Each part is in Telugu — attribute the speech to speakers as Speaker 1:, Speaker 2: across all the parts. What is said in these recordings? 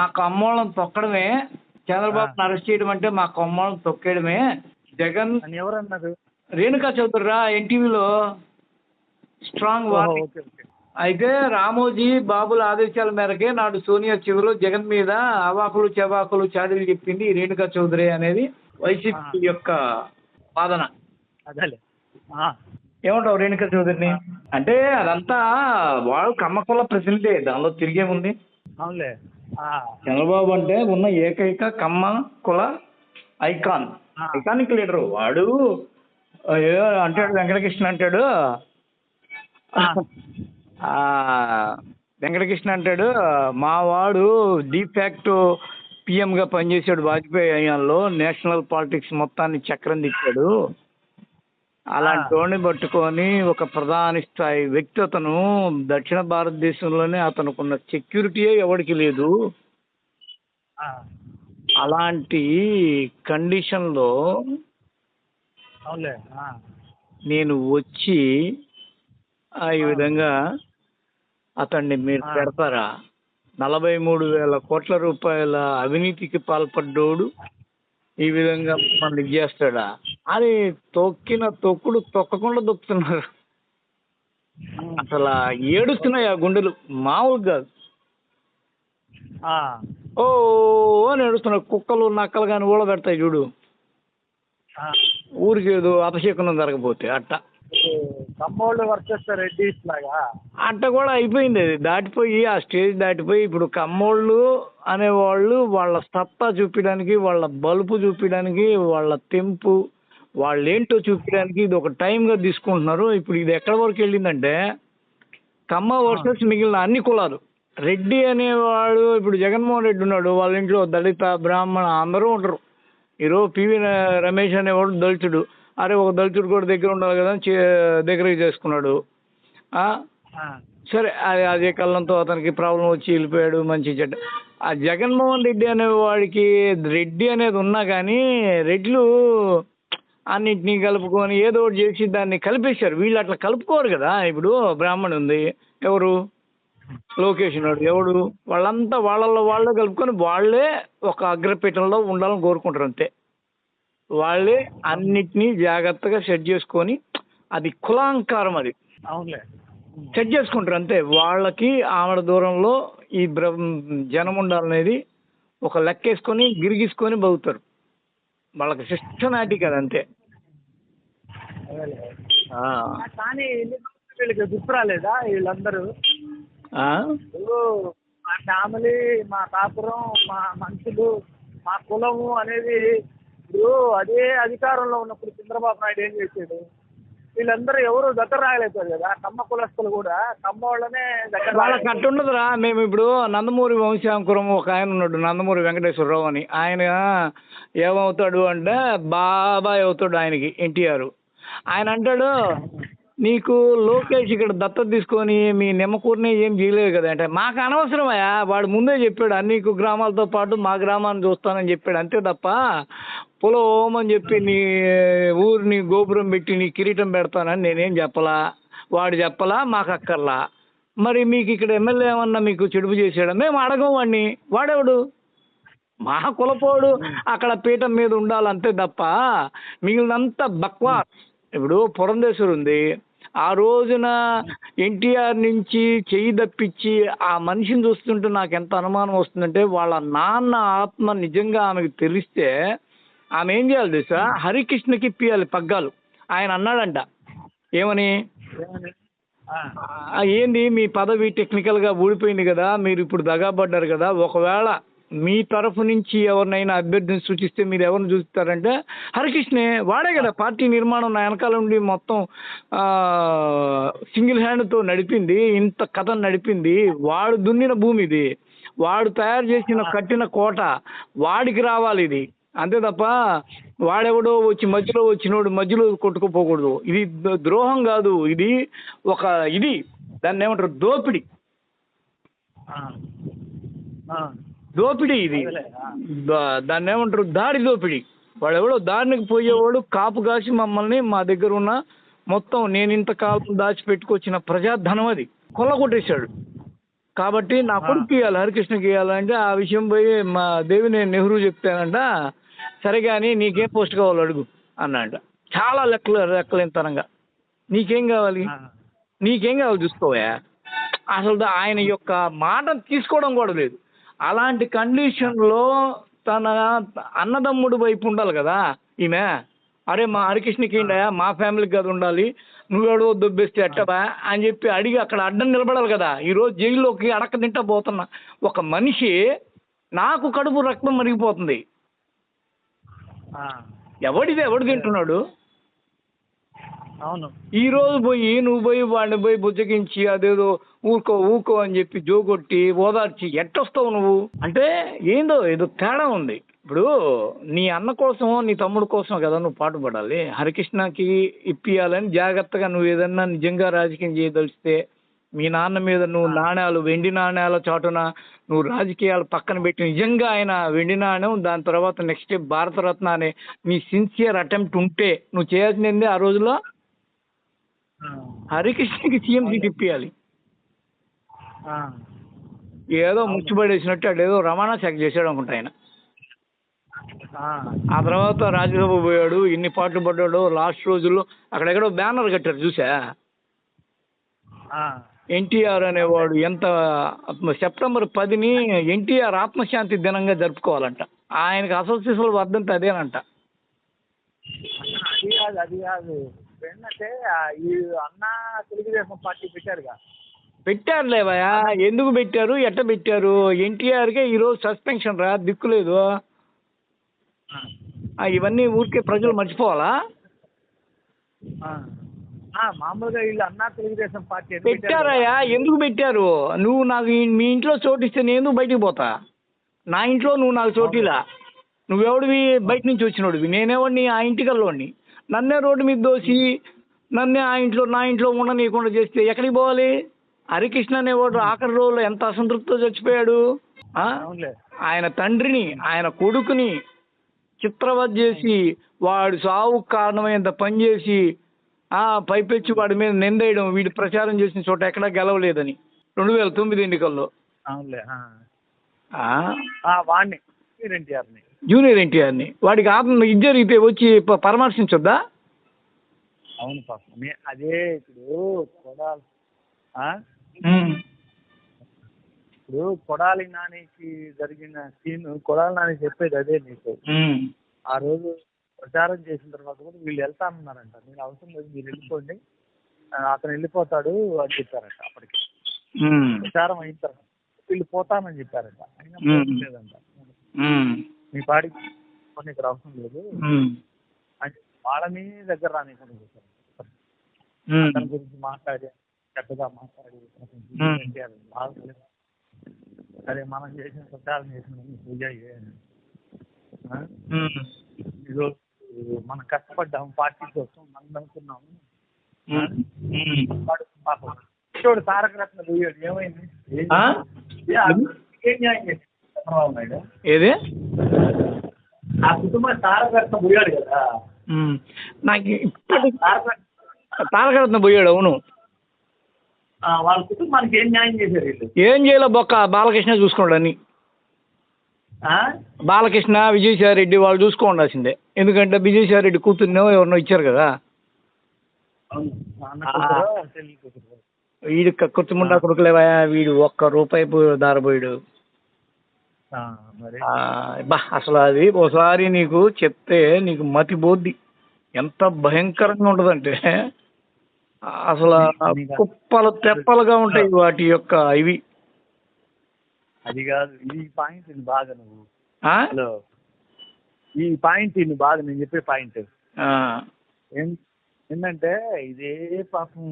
Speaker 1: మా కమ్మోళ్ళని తొక్కడమే చంద్రబాబు అరెస్ట్ చేయడం అంటే మా కమ్మోళ్ళని తొక్కేయడమే. జగన్
Speaker 2: ఎవరన్నారు?
Speaker 1: రేణుకా చౌదరి రా ఎన్టీవీలో స్ట్రాంగ్ వార్నింగ్. అయితే రామోజీ బాబుల ఆదేశాల మేరకే నాడు సోనియా చివరిలో జగన్ మీద అవాకులు చెవాకులు చాడీలు చెప్పింది రేణుకా చౌదరి అనేది వైసీపీ యొక్క వాదన. ఏమంటావు రేణుకా చౌదరిని? అంటే అదంతా వాళ్ళు కమ్మకుల ప్రతినిధి దానిలో తిరిగేముంది
Speaker 2: అవునులే. ఆ,
Speaker 1: చంద్రబాబు అంటే ఉన్న ఏకైక కమ్మ కుల ఐకాన్. Iconic leader. వాడు ఏదో అంటాడు వెంకటకృష్ణ అంటాడు. వెంకటకృష్ణ అంటాడు. మా వాడు డీఫాక్ట్గా పనిచేసాడు వాజ్పేయి హయాంలో నేషనల్ పాలిటిక్స్ మొత్తాన్ని చక్రం తిప్పాడు అలాంటి వాడిని పట్టుకొని ఒక ప్రధాన స్థాయి వ్యక్తి అతను దక్షిణ భారతదేశంలోనే అతనుకున్న సెక్యూరిటీయే ఎవరికి లేదు. అలాంటి కండిషన్లో నేను వచ్చి ఆ, ఈ విధంగా అతన్ని మీరు. పెడతారా? నలభై మూడు వేల కోట్ల రూపాయల అవినీతికి పాల్పడ్డోడు ఈ విధంగా మన ఇది చేస్తాడా? అది తొక్కిన తొక్కుడు తొక్కకుండా తొక్కుతున్నారు.
Speaker 2: ఉమ్,
Speaker 1: అసలు ఏడుస్తున్నాయి ఆ గుండెలు. మామూలు కాదు. ఓ అని ఏడుస్తున్నాయి కుక్కలు నక్కలు కానీ ఊళ్ళ పెడతాయి చూడు.
Speaker 2: ఆ.
Speaker 1: ఊరికి ఏదో అపశకునం జరగపోతే అట్ట.
Speaker 2: కమ్మోళ్ళు రెడ్డిస్ లాగా.
Speaker 1: అట్ట కూడా అయిపోయింది అది. దాటిపోయి ఆ స్టేజ్ దాటిపోయి ఇప్పుడు కమ్మోళ్ళు అనేవాళ్ళు వాళ్ళ సత్తా చూపించడానికి వాళ్ళ బలుపు చూపించడానికి వాళ్ళ తెంపు వాళ్ళు ఏంటో చూపించడానికి ఇది ఒక టైంగా తీసుకుంటున్నారు. ఇప్పుడు ఇది ఎక్కడి వరకు వెళ్ళిందంటే కమ్మ వర్సెస్ మిగిలిన అన్ని కులాలు. రెడ్డి అనేవాడు ఇప్పుడు జగన్మోహన్ రెడ్డి ఉన్నాడు వాళ్ళ ఇంట్లో దళిత బ్రాహ్మణ అందరూ ఉంటారు. ఈరోజు పివి రమేష్ అనేవాడు దళితుడు. అరే ఒక దళితుడు కూడా దగ్గర ఉండాలి కదా దగ్గరికి చేసుకున్నాడు. సరే అది అదే కళ్ళంతో అతనికి ప్రాబ్లం వచ్చి వెళ్ళిపోయాడు మంచి చెడ్డ. ఆ జగన్మోహన్ రెడ్డి అనే వాడికి రెడ్డి అనేది ఉన్నా కానీ రెడ్లు అన్నింటినీ కలుపుకొని ఏదో ఒకటి చేసి దాన్ని కలిపేశారు. వీళ్ళు అట్లా కలుపుకోరు కదా. ఇప్పుడు బ్రాహ్మణ్ ఉంది. ఎవరు? లోకేష్ ఉన్నాడు. ఎవడు? వాళ్ళంతా వాళ్ళల్లో వాళ్ళే కలుపుకొని వాళ్ళే ఒక అగ్రపీఠంలో ఉండాలని కోరుకుంటారు అంతే. వాళ్ళే అన్నిటినీ జాగ్రత్తగా సెట్ చేసుకొని అది కులాంకారం అది.
Speaker 2: అవునులే.
Speaker 1: సెట్ చేసుకుంటారు అంతే. వాళ్ళకి ఆవిడ దూరంలో ఈ జనం ఉండాలనేది ఒక లెక్కేసుకొని గిరిగీసుకొని బతుకుతారు. వాళ్ళకి సిస్టమేటిక్ అది అంతే.
Speaker 2: కానీ వీళ్ళకి గుర్తు రాలేదా వీళ్ళందరూ? మా ఫ్యామిలీ మా కాపురం మా మనుషులు మా కులము అనేది ఇప్పుడు అదే అధికారంలో ఉన్నప్పుడు చంద్రబాబు నాయుడు ఏం చేశాడు? వీళ్ళందరూ ఎవరు దగ్గర రాగలేకపోయారు కదా కమ్మ కులస్తులు కూడా కమ్మ వాళ్ళనే దగ్గర
Speaker 1: వాళ్ళకి అట్ట ఉండదురా మేము ఇప్పుడు నందమూరి వంశాంకురం ఒక ఆయన ఉన్నాడు నందమూరి వెంకటేశ్వరరావు అని. ఆయన ఏమవుతాడు అంటే బాబాయ్ అవుతాడు ఆయనకి ఎన్టీఆర్. ఆయన అంటాడు నీకు లోకేష్ ఇక్కడ దత్తత తీసుకొని మీ నిమ్మకూరిని ఏం చేయలేదు కదా అంటే మాకు అనవసరమయ్యా. వాడు ముందే చెప్పాడు అన్ని గ్రామాలతో పాటు మా గ్రామాన్ని చూస్తానని చెప్పాడు. అంతే తప్ప పొలం అని చెప్పి నీ ఊరిని గోపురం పెట్టి నీ కిరీటం పెడతానని నేనేం చెప్పలా? వాడు చెప్పలా మాకు అక్కర్లా. మరి మీకు ఇక్కడ ఎమ్మెల్యే ఏమన్నా మీకు చెడుపు చేశాడా? మేము అడగం వాడిని వాడేవాడు? మా కులపోడు. అక్కడ పీఠం మీద ఉండాలంతే తప్ప మిగిలినంత బక్వా ఇప్పుడు పురంధేశ్వరు ఉంది. ఆ రోజున ఎన్టీఆర్ నుంచి చెయ్యి తప్పించి ఆ మనిషిని చూస్తుంటే నాకు ఎంత అనుమానం వస్తుందంటే వాళ్ళ నాన్న ఆత్మ నిజంగా ఆమెకు తెలిస్తే ఆమె ఏం చేయాలి తెలుసా? హరికృష్ణకి ఇప్పియాలి పగ్గాలు. ఆయన అన్నాడంట. ఏమని? ఏంది? మీ పదవి టెక్నికల్గా ఊడిపోయింది కదా మీరు ఇప్పుడు దగాపడ్డారు కదా ఒకవేళ మీ తరఫు నుంచి ఎవరినైనా అభ్యర్థిని సూచిస్తే మీరు ఎవరిని చూస్తారంటే హరికృష్ణే వాడే కదా పార్టీ నిర్మాణం నా వెనకాల నుండి మొత్తం సింగిల్ హ్యాండ్తో నడిపింది ఇంత కథ నడిపింది వాడు దున్నిన భూమి ఇది వాడు తయారు చేసిన కట్టిన కోట వాడికి రావాలి ఇది. అంతే తప్ప వాడెవడో వచ్చి మధ్యలో వచ్చినోడు మధ్యలో కొట్టుకుపోకూడదు. ఇది ద్రోహం కాదు. ఇది ఒక ఇది. దాన్ని ఏమంటారు? దోపిడి. దోపిడి ఇది. దాన్ని ఏమంటారు? దాడి దోపిడి. వాడెవడో దారికి పోయేవాడు కాపు కాసి మమ్మల్ని మా దగ్గర ఉన్న మొత్తం నేను ఇంతకాలం దాచిపెట్టుకొచ్చిన ప్రజాధనం అది. కొల్లగొట్టేశాడు. కాబట్టి నా. కొడుకు ఇవ్వాలి హరికృష్ణకి ఇవ్వాలంటే ఆ విషయం పోయి మా దేవిని నెహ్రూ చెప్తానంట సరే కానీ నీకేం పోస్ట్ కావాలో అడుగు అన్నాడంట. చాలా లెక్కలు లెక్కలేనితనంగా. నీకేం కావాలి. నీకేం కావాలి చూసుకోవా అసలు ఆయన యొక్క మాట తీసుకోవడం కూడా లేదు. అలాంటి కండిషన్లో తన అన్నదమ్ముడు వైపు ఉండాలి కదా ఈమె. అరే మా హరికృష్ణకి ఏంటయ్యా మా ఫ్యామిలీకి కదా ఉండాలి. నువ్వెవడో దొబ్బేస్తే ఎట్టబా అని చెప్పి అడిగి అక్కడ అడ్డం నిలబడాలి కదా. ఈరోజు జైల్లోకి అడక్క తింటా పోతున్నా. ఒక మనిషి నాకు కడుపు రక్తం మరిగిపోతుంది. ఎవడిది? ఎవడు తింటున్నాడు?
Speaker 2: అవును.
Speaker 1: ఈ రోజు పోయి నువ్వు పోయి వాడిని పోయి బుజ్జగించి అదేదో ఊరుకో ఊకో అని చెప్పి జోగొట్టి ఓదార్చి ఎట్టొస్తావు నువ్వు? అంటే ఏందో ఏదో తేడా ఉంది. ఇప్పుడు నీ అన్న కోసం నీ తమ్ముడు కోసం కదా నువ్వు పాటుపడాలి. హరికృష్ణకి ఇప్పియాలని జాగ్రత్తగా నువ్వు ఏదన్నా నిజంగా రాజకీయం చేయదలిస్తే మీ నాన్న మీద నువ్వు నాణ్యాలు వెండి నాణ్యాల చాటున నువ్వు రాజకీయాలు పక్కన పెట్టి నిజంగా ఆయన వెండి నాణ్యం దాని తర్వాత నెక్స్ట్ భారతరత్న అనే నీ సిన్సియర్ అటెంప్ట్ ఉంటే నువ్వు చేయాల్సింది ఆ రోజులో. హరికృష్ణకి సీఎం సీట్ ఇప్పియాలి. ఏదో ముచ్చిపడేసినట్టు అదేదో రవాణా శాఖ చేశాడు అనుకుంటా ఆయన.
Speaker 2: ఆ.
Speaker 1: తర్వాత రాజ్యసభ పోయాడు ఇన్ని పాటలు పడ్డాడు లాస్ట్ రోజుల్లో అక్కడెక్కడో బ్యానర్ కట్టారు చూసా. ఎన్టీఆర్ అనేవాడు ఎంత సెప్టెంబర్ పదిని ఎన్టీఆర్ ఆత్మశాంతి దినంగా జరుపుకోవాలంట. ఆయనకి అసోసియేషన్ వర్ధంతి అదేనంట.
Speaker 2: అది కాదు అది కాదు. ఏంటంటే ఈ అన్న తెలుగుదేశం పార్టీ పెట్టారుగా.
Speaker 1: పెట్టారులేవయా ఎందుకు పెట్టారు? ఎట్ట పెట్టారు? ఎన్టీఆర్కే ఈరోజు సస్పెన్షన్ రా? దిక్కులేదు ఇవన్నీ ఊరికే ప్రజలు మర్చిపోవాలా?
Speaker 2: మామూలుగా వీళ్ళు అన్న తెలుగుదేశం పార్టీ
Speaker 1: పెట్టారయ్యా. ఎందుకు పెట్టారు? నువ్వు నాకు మీ ఇంట్లో చోటు ఇస్తే నేను బయటికి పోతా? నా ఇంట్లో నువ్వు నాకు చోటిలా నువ్వెవడివి? బయట నుంచి వచ్చినోడివి. నేనెవడిని? ఆ ఇంటికల్లోని నన్నే రోడ్డు మీద దోసి నన్నే ఆ ఇంట్లో నా ఇంట్లో ఉండనీయకుండా చేస్తే ఎక్కడికి పోవాలి? హరికృష్ణ అనేవాడు ఆఖరి రోజుల్లో ఎంత అసంతృప్తితో చచ్చిపోయాడు? ఆయన తండ్రిని ఆయన కొడుకుని చిత్రవధ చేసి వాడు సావుకు కారణమైనంత పని చేసి ఆ పైపెచ్చి వాడి మీద నిందేయడం వీడు ప్రచారం చేసిన చోట ఎక్కడా గెలవలేదని. రెండు వేల తొమ్మిది ఎన్నికల్లో.
Speaker 2: వాడిని ఎన్టీఆర్ని
Speaker 1: జూనియర్ ఎన్టీఆర్ని. వాడికి ఆత్మ ఇది జరిగితే వచ్చి పరామర్శించొద్దా?
Speaker 2: అవును పాపం. అదే ఇప్పుడు కొడాలి ఇప్పుడు కొడాలి నానికి జరిగిన సీన్ కొడాలి నాని చెప్పేది అదే నీకు ఆ రోజు ప్రచారం చేసిన తర్వాత కూడా వీళ్ళు వెళ్తానన్నారంట నేను అవసరం లేదు మీరు వెళ్ళిపోండి. అతను వెళ్ళిపోతాడు అని చెప్పారంట అప్పటికి. ప్రచారం అయిన తర్వాత వీళ్ళు పోతానని చెప్పారంట. అయినా
Speaker 1: మ్మ్.
Speaker 2: మీ పోనీ ఇక్కడ అవసరం లేదు.
Speaker 1: ఉమ్,
Speaker 2: అని వాళ్ళని దగ్గర రానికుండా చేశారు అతని గురించి మాట్లాడి చక్కగా మాట్లాడి అరే మనం చేసిన ప్రచారం చేసిన పూజ ఈరోజు మనం కష్టపడ్డాం పార్టీ కోసం మనం అనుకున్నాము
Speaker 1: ఉమ్, ఉమ్.
Speaker 2: వాడు పాపం. చూడు తారక రత్న పోయాడు. ఏమైంది? ఏం న్యాయం చేశాడు చంద్రబాబు నాయుడు
Speaker 1: ఏది?
Speaker 2: ఆ కుటుంబం తారక రత్న పోయాడు కదా
Speaker 1: నాకు
Speaker 2: రత్న-
Speaker 1: తారకరత్న పోయాడు అవును.
Speaker 2: వాళ్ళ కుటుంబానికి ఏం న్యాయం చేశారు వీళ్ళు?
Speaker 1: ఏం చేయాలో బొక్క బాలకృష్ణ చూసుకోండి అని? బాలకృష్ణ విజయసాయి రెడ్డి వాళ్ళు చూసుకోండాల్సిందే ఎందుకంటే విజయసాయి రెడ్డి కూతుర్నో ఎవరినో ఇచ్చారు కదా. వీడు కక్కుర్తిముండా కొడుకులేవా వీడు ఒక్క రూపాయి పో- దారపోయాడు
Speaker 2: ఆ, మరి
Speaker 1: ఆ, బా అసలు అది ఒకసారి నీకు చెప్తే నీకు మతి బోద్ది. ఎంత భయంకరంగా ఉంటుందంటే అసలు కుప్పలు తెప్పలుగా ఉంటాయి వాటి యొక్క ఇవి.
Speaker 2: అది కాదు ఈ పాయింట్ బాగా నువ్వు? హలో. ఈ పాయింట్ ఇది బాగా నేను చెప్పే పాయింట్. ఏంటంటే ఇదే పాపం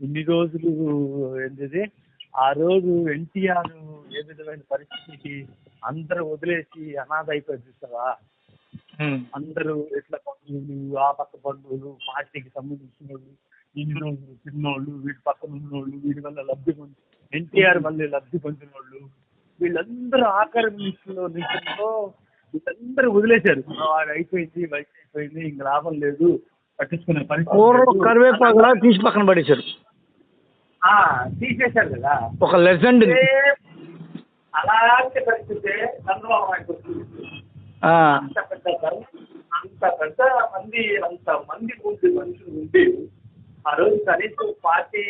Speaker 2: ఇన్ని రోజులు ఏంటిది? ఆ రోజు ఎన్టీఆర్ ఏ విధమైన పరిస్థితికి అందరూ వదిలేసి అనాథ అయిపోయి చూస్తావా
Speaker 1: ఉమ్.
Speaker 2: అందరూ ఎట్లా బంధువులు ఆ పక్క బంధువులు పార్టీకి సంబంధించిన వాళ్ళు ఇన్ని రోజులు తిన్నోళ్ళు వీడి పక్కన ఉన్నోళ్ళు వీడి వల్ల లబ్ధి పొంది ఎన్టీఆర్ వల్ల లబ్ధి పొందిన వాళ్ళు వీళ్ళందరూ ఆఖరి నిమిషంలో నిమిషంలో వీళ్ళందరూ వదిలేశారు వాడు అయిపోయింది వయసు అయిపోయింది ఇంక లాభం లేదు పట్టించుకునే పరిస్థితి లేదు.
Speaker 1: కరివేపాకు కూడా తీసి పక్కన పడేశారు
Speaker 2: తీసేశారు కదా.
Speaker 1: ఒక లెజెండ్
Speaker 2: అలాంటి పరిస్థితి చంద్రబాబు నాయుడు అంత పెద్ద అంత పెద్ద మంది అంత మంది ఉండి మనుషులు ఉండి ఆ రోజు కనీసం పార్టీ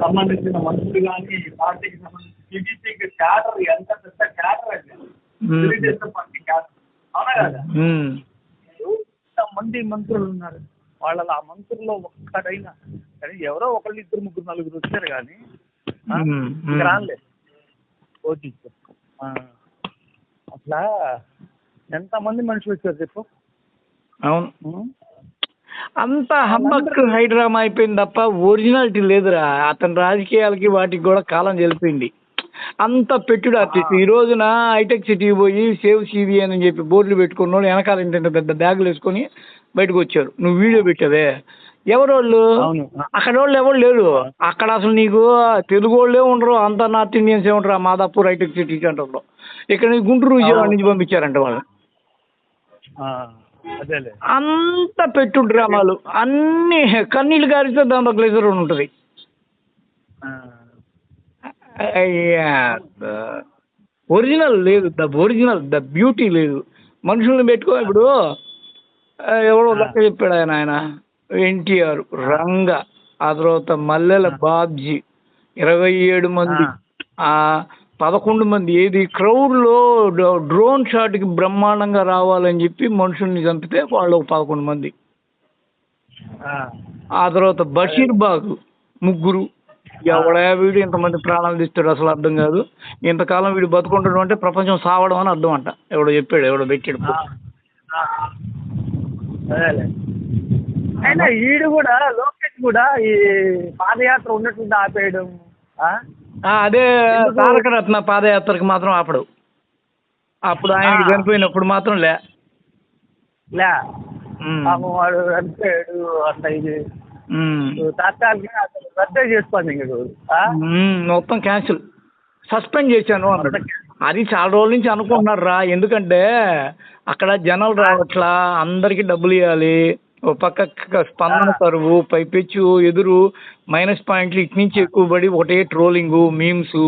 Speaker 2: సంబంధించిన మనుషులు కానీ పార్టీకి సంబంధించిన టీడీపీకి క్యాడర్ ఎంత పెద్ద క్యాడర్ అండి. Telugu Desam party cadre. అవునా కదా? మంది మంత్రులు ఉన్నారు. వాళ్ళ ఆ మంత్రుల్లో ఒక్కడైనా కానీ ఎవరో ఒకళ్ళు ఇద్దరు ముగ్గురు నలుగురు వచ్చారు కానీ రాలే ఓకే అట్లా ఎంతమంది మనుషులు వచ్చారు చెప్పు?
Speaker 1: అవును? అంత హంబక్ హైడ్రామా అయిపోయింది తప్ప ఒరిజినాలిటీ లేదురా. అతని రాజకీయాలకి వాటికి కూడా కాలం చెల్లిపోయింది. అంత పెట్టుడు ఆర్టిస్ట్ ఈ రోజున హైటెక్ సిటీకి పోయి సేవ్ సివి అని చెప్పి బోర్డులు పెట్టుకున్న వెనకాల ఇంత పెద్ద బ్యాగులు వేసుకొని బయటకు వచ్చారు నువ్వు వీడియో పెట్టావే. ఎవరోళ్ళు?
Speaker 2: అవును.
Speaker 1: అక్కడ వాళ్ళు ఎవరు లేరు. అక్కడ అసలు నీకు తెలుగు వాళ్ళే ఉండరు అంత నార్త్ ఇండియన్స్ ఏ ఉంటారు ఆ మాదాపూర్ హైటెక్ సిటీ సెంటర్లో. ఇక్కడ నీకు గుంటూరు విజయవాడ నుంచి పంపించారంట వాళ్ళు. అంత పెట్టు డ్రామాలు అన్ని కన్నీళ్ళు గారిస్తే దాంట్లో గ్లేజర్ ఉంటుంది. ఒరిజినల్ లేదు. ద ఒరిజినల్ ద బ్యూటీ లేదు. మనుషుల్ని పెట్టుకో ఇప్పుడు. ఎవడో లెక్క చెప్పాడు ఆయన ఆయన. ఎన్టీఆర్ రంగ ఆ తర్వాత మల్లెల బాబ్జీ ఇరవై ఏడు మంది. ఆ. పదకొండు మంది. ఏది క్రౌడ్లో డ్రోన్ షాట్కి బ్రహ్మాండంగా రావాలని చెప్పి మనుషుల్ని చంపితే వాళ్ళు ఒక పదకొండు మంది.
Speaker 2: ఆ,
Speaker 1: ఆ తర్వాత బషీర్ బాగ్ ముగ్గురు. ఎవడా వీడు ఇంతమంది ప్రాణాలు తీస్తాడు అసలు అర్థం కాదు. ఇంతకాలం వీడు బతుకుంటాడు అంటే ప్రపంచం సావడం అని అర్థం అంట. ఎవడో చెప్పాడు ఎవడో పెట్టాడు.
Speaker 2: అయినా ఈడు కూడా లోకేష్ కూడా ఈ పాదయాత్ర ఉన్నట్టుండి ఆపేయడం
Speaker 1: అదే? తారక రత్న పాదయాత్రకు మాత్రం ఆపడు. అప్పుడు ఆయనకి
Speaker 2: ఆ.
Speaker 1: చనిపోయినప్పుడు మాత్రం లే.
Speaker 2: లే. వాడు చనిపోయాడు అట్లా ఇది. తాత్కాలికంగా రద్దే చేసుకోండి
Speaker 1: మొత్తం క్యాన్సిల్. సస్పెండ్ చేశాను అన్నాడు. అది చాలా రోజుల నుంచి అనుకుంటున్నారు రా ఎందుకంటే అక్కడ జనాలు రావట్లా అందరికి డబ్బులు ఇవ్వాలి. ఒక పక్క స్పందన కరువు పైపెచ్చు ఎదురు మైనస్ పాయింట్లు ఇటు నుంచి ఎక్కువ పడి ఒకటే ట్రోలింగ్ మీమ్స్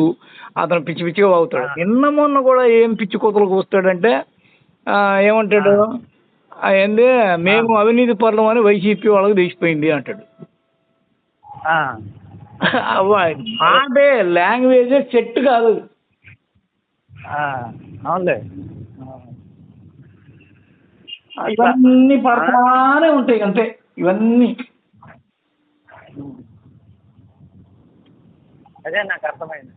Speaker 1: అతను పిచ్చి పిచ్చిగా అవుతాడు నిన్న మొన్న కూడా ఏం పిచ్చి కోతలకు వస్తాడంటే ఏమంటాడు? ఏంది? మేము అవినీతి పరులం అని వైసీపీ వాళ్ళకి తెలిసిపోయింది అంటాడు. అంటే లాంగ్వేజ్ సెట్ కాదు.
Speaker 2: అవునులే.
Speaker 1: ఇవన్నీ పడతానే ఉంటాయి అంతే. ఇవన్నీ.
Speaker 2: అదే నాకు అర్థమైంది.